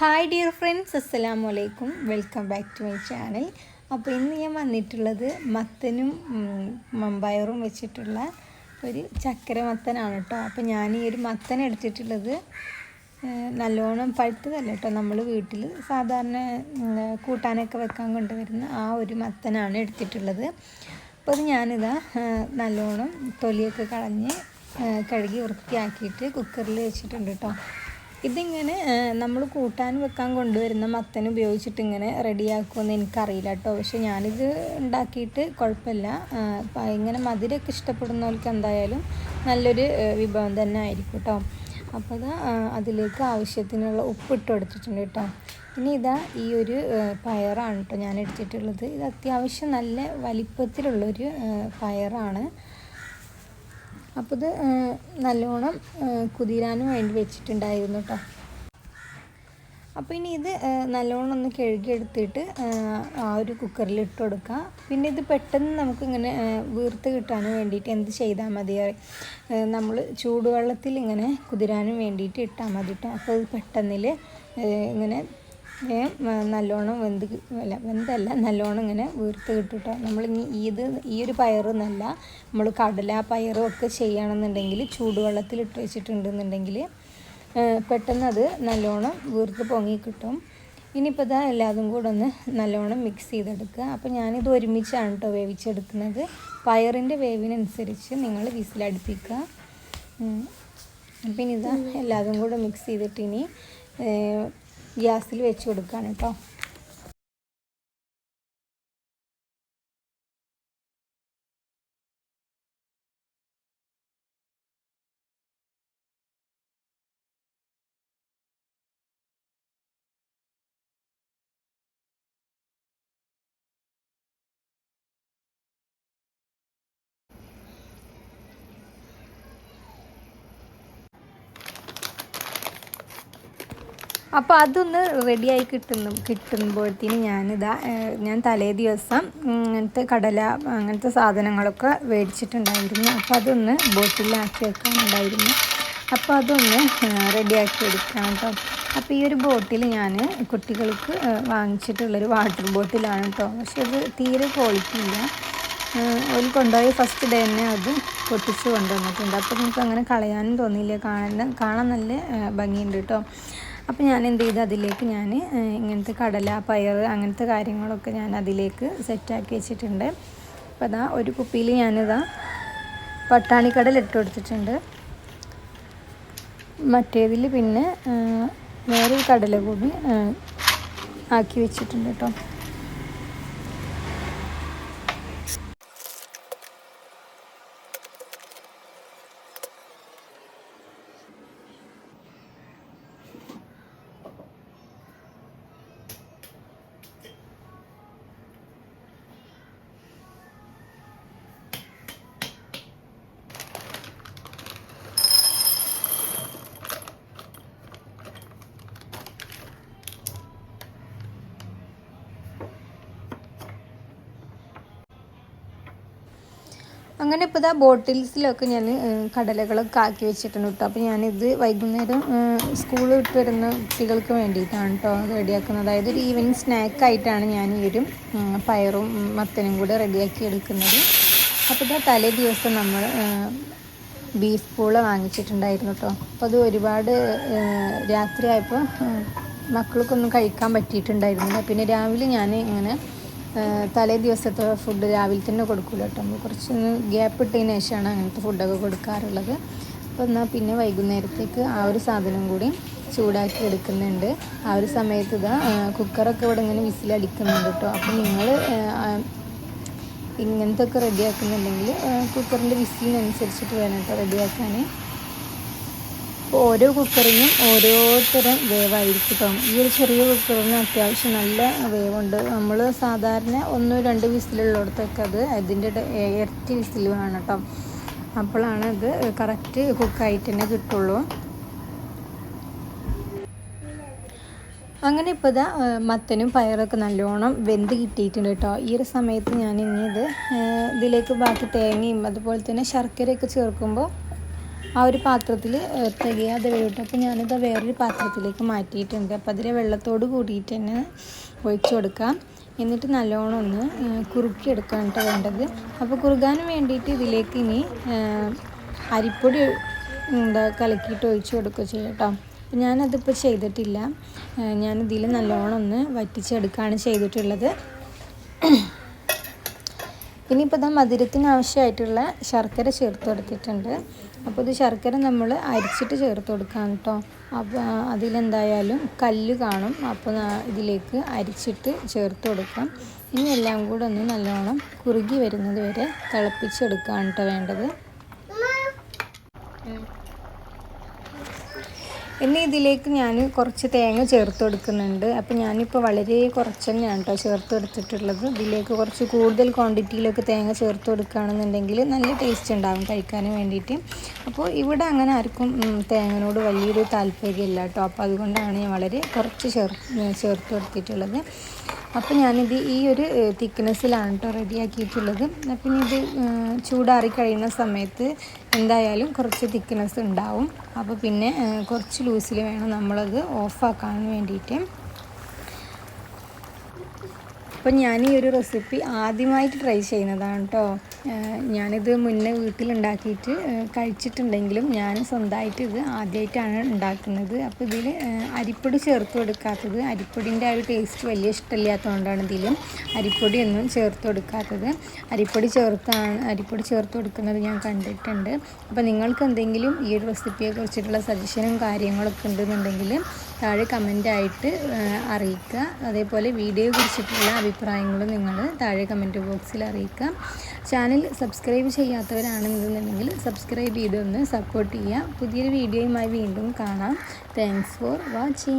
Hi dear friends അസ്സലാമു അലൈക്കും welcome back to my channel അപ്പോൾ ഇന്ന് ഞാൻ വന്നിട്ടുള്ളത് മത്തനും മമ്പയറും വെച്ചിട്ടുള്ള ഒരു ചക്കര മത്തനാണ് കേട്ടോ. അപ്പോൾ ഞാൻ ഈ ഒരു മത്തൻ എടുത്തിട്ടുള്ളത് നല്ലോണം പഴുത്തതല്ല കേട്ടോ. നമ്മൾ വീട്ടിൽ സാധാരണ കൂട്ടാനൊക്കെ വെക്കാൻ കൊണ്ടുവരുന്ന ആ ഒരു മത്തനാണ് എടുത്തിട്ടുള്ളത്. അപ്പോൾ അത് ഞാനിതാ നല്ലോണം തൊലിയൊക്കെ കളഞ്ഞ് കഴുകി വൃത്തിയാക്കിയിട്ട് കുക്കറിൽ വെച്ചിട്ടുണ്ട് കേട്ടോ. ഇതിങ്ങനെ നമ്മൾ കൂട്ടാൻ വെക്കാൻ കൊണ്ടുവരുന്ന മത്തൻ ഉപയോഗിച്ചിട്ട് ഇങ്ങനെ റെഡിയാക്കുമെന്ന് എനിക്കറിയില്ല കേട്ടോ. പക്ഷെ ഞാനിത് ഉണ്ടാക്കിയിട്ട് കുഴപ്പമില്ല. ഇങ്ങനെ മധുരമൊക്കെ ഇഷ്ടപ്പെടുന്നവർക്ക് എന്തായാലും നല്ലൊരു വിഭവം തന്നെ ആയിരിക്കും കേട്ടോ. അപ്പോൾ ഇതാ അതിലേക്ക് ആവശ്യത്തിനുള്ള ഉപ്പിട്ട് കൊടുത്തിട്ടുണ്ട് കേട്ടോ. ഇനി ഇതാ ഈ ഒരു പയറാണ് കേട്ടോ ഞാൻ എടുത്തിട്ടുള്ളത്. ഇത് അത്യാവശ്യം നല്ല വലിപ്പത്തിലുള്ളൊരു പയറാണ്. അപ്പോൾ ഇത് നല്ലോണം കുതിരാനും വേണ്ടി വെച്ചിട്ടുണ്ടായിരുന്നു കേട്ടോ അപ്പോൾ ഇനി ഇത് നല്ലോണം ഒന്ന് കഴുകിയെടുത്തിട്ട് ആ, ഒരു കുക്കറിൽ ഇട്ട് കൊടുക്കുക പിന്നെ ഇത് പെട്ടെന്ന് നമുക്ക് ഇങ്ങനെ വീർത്ത് കിട്ടാനും വേണ്ടിയിട്ട് എന്ത് ചെയ്താൽ മതി നമ്മൾ ചൂടുവെള്ളത്തിൽ ഇങ്ങനെ കുതിരാനും വേണ്ടിയിട്ട് ഇട്ടാൽ മതി കേട്ടോ അപ്പോൾ ഇത് പെട്ടെന്നിൽ ഇങ്ങനെ നല്ലോണം വെന്ത് അല്ല വെന്തല്ല നല്ലോണം ഇങ്ങനെ വീർത്ത് കിട്ടും ഇനി ഇത് ഈ ഒരു പയറൊന്നല്ല നമ്മൾ കടല പയറും ഒക്കെ ചെയ്യുകയാണെന്നുണ്ടെങ്കിൽ ചൂടുവെള്ളത്തിൽ ഇട്ട് വെച്ചിട്ടുണ്ടെന്നുണ്ടെങ്കിൽ പെട്ടെന്ന് അത് നല്ലോണം വീർത്ത് പൊങ്ങി കിട്ടും. ഇനിയിപ്പോൾ ഇതാ എല്ലാതും കൂടെ ഒന്ന് നല്ലോണം മിക്സ് ചെയ്തെടുക്കുക. അപ്പോൾ ഞാനിത് ഒരുമിച്ചാണ് കേട്ടോ വേവിച്ചെടുക്കുന്നത്. പയറിന്റെ വേവിനനുസരിച്ച് നിങ്ങൾ വിസിലടുപ്പിക്കുക. പിന്നെ ഇതാ എല്ലാതും കൂടെ മിക്സ് ചെയ്തിട്ട് ഇനി ഗ്യാസിൽ വെച്ച് കൊടുക്കുകയാണ് കേട്ടോ. അപ്പോൾ അതൊന്ന് റെഡിയായി കിട്ടുന്നു കിട്ടുമ്പോഴത്തേന് ഞാനിതാ ഞാൻ തലേ ദിവസം അങ്ങനത്തെ കടല അങ്ങനത്തെ സാധനങ്ങളൊക്കെ മേടിച്ചിട്ടുണ്ടായിരുന്നു. അപ്പോൾ അതൊന്ന് ബോട്ടിലാക്കി വെക്കാനുണ്ടായിരുന്നു. അപ്പോൾ അതൊന്ന് റെഡിയാക്കി എടുക്കണം കേട്ടോ അപ്പോൾ ഈ ഒരു ബോട്ടിൽ ഞാൻ കുട്ടികൾക്ക് വാങ്ങിച്ചിട്ടുള്ള വാങ്ങിച്ചിട്ടുള്ളൊരു വാട്ടർ ബോട്ടിലാണ് കേട്ടോ പക്ഷെ അത് തീരെ ക്വാളിറ്റി ഇല്ല. ഒരു കൊണ്ടുപോയി ഫസ്റ്റ് ഡേ തന്നെ അത് പൊട്ടിച്ച് കൊണ്ടുവന്നിട്ടുണ്ട്. അപ്പോൾ നമുക്ക് അങ്ങനെ കളയാനും തോന്നിയില്ല. കാണാൻ കാണാൻ നല്ല ഭംഗിയുണ്ട് കേട്ടോ അപ്പോൾ ഞാൻ എന്ത് ചെയ്തു? അതിലേക്ക് ഞാൻ ഇങ്ങനത്തെ കടല പയർ അങ്ങനത്തെ കാര്യങ്ങളൊക്കെ ഞാൻ അതിലേക്ക് സെറ്റാക്കി വെച്ചിട്ടുണ്ട്. അപ്പോൾ അതാ ഒരു കുപ്പിയിൽ ഞാനിതാ പട്ടാണിക്കടൽ ഇട്ട് കൊടുത്തിട്ടുണ്ട്. മറ്റേതിൽ പിന്നെ വേറൊരു കടല കൂടി ആക്കി വെച്ചിട്ടുണ്ട് കേട്ടോ അങ്ങനെ ഇപ്പോൾ ഇതാ ബോട്ടിൽസിലൊക്കെ ഞാൻ കടലകളൊക്കെ ആക്കി വെച്ചിട്ടുണ്ട് കേട്ടോ അപ്പോൾ ഞാനിത് വൈകുന്നേരം സ്കൂൾ വിട്ട് വരുന്ന കുട്ടികൾക്ക് വേണ്ടിയിട്ടാണ് കേട്ടോ റെഡിയാക്കുന്നത്. അതായത് ഒരു ഈവനിങ് സ്നാക്കായിട്ടാണ് ഞാൻ ഈ ഒരു പയറും മത്തനും കൂടെ റെഡിയാക്കി എടുക്കുന്നത്. അപ്പോൾ ഇതാ തലേ ദിവസം നമ്മൾ ബീഫ് പൂള വാങ്ങിച്ചിട്ടുണ്ടായിരുന്നു കേട്ടോ അപ്പോൾ അത് ഒരുപാട് രാത്രിയായപ്പോൾ മക്കൾക്കൊന്നും കഴിക്കാൻ പറ്റിയിട്ടുണ്ടായിരുന്നില്ല. പിന്നെ രാവിലെ ഞാൻ ഇങ്ങനെ തലേ ദിവസത്തെ ഫുഡ് രാവിലെ തന്നെ കൊടുക്കില്ല കേട്ടോ. നമ്മൾ കുറച്ചൊന്ന് ഗ്യാപ്പ് ഇട്ടതിന് ശേഷമാണ് അങ്ങനത്തെ ഫുഡൊക്കെ കൊടുക്കാറുള്ളത്. അപ്പോൾ എന്നാൽ പിന്നെ വൈകുന്നേരത്തേക്ക് ആ ഒരു സാധനം കൂടി ചൂടാക്കി എടുക്കുന്നുണ്ട്. ആ ഒരു സമയത്ത് ഇതാ കുക്കറൊക്കെ ഇവിടെ ഇങ്ങനെ വിസിലടിക്കുന്നുണ്ട് കേട്ടോ. അപ്പോൾ നിങ്ങൾ ഇങ്ങനത്തെ ഒക്കെ റെഡിയാക്കുന്നുണ്ടെങ്കിൽ കുക്കറിന്റെ വിസിലിനനുസരിച്ചിട്ട് വേണം കേട്ടോ റെഡിയാക്കാൻ അപ്പോൾ ഓരോ കുക്കറിനും ഓരോരുത്തരം വേവായിരിക്കും ഈ ഒരു ചെറിയ കുക്കറിന് അത്യാവശ്യം നല്ല വേവുണ്ട്. നമ്മൾ സാധാരണ ഒന്ന് രണ്ട് വിസിലുള്ളിടത്തൊക്കെ അത് അതിന്റെ ഇരട്ടി വിസിൽ വേണം കേട്ടോ. അപ്പോഴാണ് അത് കറക്റ്റ് കുക്കായിട്ട് തന്നെ കിട്ടുള്ളൂ. അങ്ങനെ ഇപ്പോൾ ഇതാ മത്തനും പയറൊക്കെ നല്ലോണം വെന്ത് കിട്ടിയിട്ടുണ്ട് കേട്ടോ. ഈ ഒരു സമയത്ത് ഞാൻ ഇനി ഇത് ഇതിലേക്ക് ബാക്കി തേങ്ങയും അതുപോലെ തന്നെ ശർക്കരയൊക്കെ ചേർക്കുമ്പോൾ ആ ഒരു പാത്രത്തിൽ തികയാതെ വരും അപ്പോൾ ഞാനിത് വേറൊരു പാത്രത്തിലേക്ക് മാറ്റിയിട്ടുണ്ട്. അപ്പോൾ അതിലെ വെള്ളത്തോട് കൂടിയിട്ട് തന്നെ ഒഴിച്ചു കൊടുക്കാം. എന്നിട്ട് നല്ലോണം ഒന്ന് കുറുക്കി കേട്ടോ വേണ്ടത്. അപ്പോൾ കുറുകാൻ വേണ്ടിയിട്ട് ഇതിലേക്ക് ഇനി അരിപ്പൊടി എന്താ കലക്കിയിട്ട് ഒഴിച്ചു കൊടുക്കുക ചെയ്യാം കേട്ടോ. അപ്പോൾ ഞാനതിപ്പോൾ ചെയ്തിട്ടില്ല. ഞാനിതിൽ നല്ലോണം ഒന്ന് വറ്റിച്ചെടുക്കുകയാണ് ചെയ്തിട്ടുള്ളത്. ഇനിയിപ്പോൾ ഇതാ മധുരത്തിന് ആവശ്യമായിട്ടുള്ള ശർക്കര ചേർത്ത് കൊടുത്തിട്ടുണ്ട്. അപ്പോൾ ഇത് ശർക്കര നമ്മൾ അരിച്ചിട്ട് ചേർത്ത് കൊടുക്കാം കേട്ടോ അപ്പോൾ അതിലെന്തായാലും കല്ല് കാണും. അപ്പോൾ ഇതിലേക്ക് അരിച്ചിട്ട് ചേർത്ത് കൊടുക്കാം. ഇനി എല്ലാം കൂടെ ഒന്ന് നല്ലോണം കുറുകി വരുന്നത് വരെ തിളപ്പിച്ചെടുക്കുകയാണ് കേട്ടോ വേണ്ടത്. ഇനി ഇതിലേക്ക് ഞാൻ കുറച്ച് തേങ്ങ ചേർത്ത് കൊടുക്കുന്നുണ്ട്. അപ്പോൾ ഞാനിപ്പോൾ വളരെ കുറച്ച് തന്നെയാണ് കേട്ടോ ചേർത്ത് കൊടുത്തിട്ടുള്ളത്. ഇതിലേക്ക് കുറച്ച് കൂടുതൽ ക്വാണ്ടിറ്റിയിലൊക്കെ തേങ്ങ ചേർത്ത് കൊടുക്കുകയാണെന്നുണ്ടെങ്കിൽ നല്ല ടേസ്റ്റ് ഉണ്ടാകും കഴിക്കാൻ വേണ്ടിയിട്ട്. അപ്പോൾ ഇവിടെ അങ്ങനെ ആർക്കും തേങ്ങനോട് വലിയൊരു താല്പര്യമില്ല കേട്ടോ അപ്പോൾ അതുകൊണ്ടാണ് ഞാൻ വളരെ കുറച്ച് ചേർ ചേർത്ത് കൊടുത്തിട്ടുള്ളത്. അപ്പോൾ ഞാനിത് ഈ ഒരു തിക്നെസ്സിലാണ് കേട്ടോ റെഡിയാക്കിയിട്ടുള്ളത്. അപ്പം ഇത് ചൂടാറി കഴിയുന്ന സമയത്ത് എന്തായാലും കുറച്ച് തിക്നെസ് ഉണ്ടാവും. അപ്പോൾ പിന്നെ കുറച്ച് ലൂസിൽ വേണം നമ്മളത് ഓഫാക്കാൻ വേണ്ടിയിട്ട്. അപ്പം ഞാൻ ഈ ഒരു റെസിപ്പി ആദ്യമായിട്ട് ട്രൈ ചെയ്യുന്നതാണ് കേട്ടോ ഞാനിത് മുന്നേ വീട്ടിലുണ്ടാക്കിയിട്ട് കഴിച്ചിട്ടുണ്ടെങ്കിലും ഞാൻ സ്വന്തമായിട്ട് ഇത് ആദ്യമായിട്ടാണ് ഉണ്ടാക്കുന്നത്. അപ്പോൾ ഇതിൽ അരിപ്പൊടി ചേർത്ത് കൊടുക്കാത്തത് അരിപ്പൊടിന്റെ ആ ഒരു ടേസ്റ്റ് വലിയ ഇഷ്ടമില്ലാത്തതുകൊണ്ടാണ് ഇതിലും അരിപ്പൊടിയൊന്നും ചേർത്ത് കൊടുക്കാത്തത്. അരിപ്പൊടി ചേർത്താണ് അരിപ്പൊടി ചേർത്ത് കൊടുക്കുന്നത് ഞാൻ കണ്ടിട്ടുണ്ട്. അപ്പോൾ നിങ്ങൾക്ക് എന്തെങ്കിലും ഈ ഒരു റെസിപ്പിയെ കുറിച്ചിട്ടുള്ള സജഷനും കാര്യങ്ങളൊക്കെ ഉണ്ടെന്നുണ്ടെങ്കിൽ താഴെ കമന്റായിട്ട് അറിയിക്കുക. അതേപോലെ വീഡിയോയെ കുറിച്ചിട്ടുള്ള അഭിപ്രായങ്ങളും നിങ്ങൾ താഴെ കമന്റ് ബോക്സിൽ അറിയിക്കാം. ചാനൽ സബ്സ്ക്രൈബ് ചെയ്യാത്തവരാണെന്നുണ്ടെങ്കിൽ സബ്സ്ക്രൈബ് ചെയ്തൊന്ന് സപ്പോർട്ട് ചെയ്യുക. പുതിയൊരു വീഡിയോയുമായി വീണ്ടും കാണാം. Thanks for watching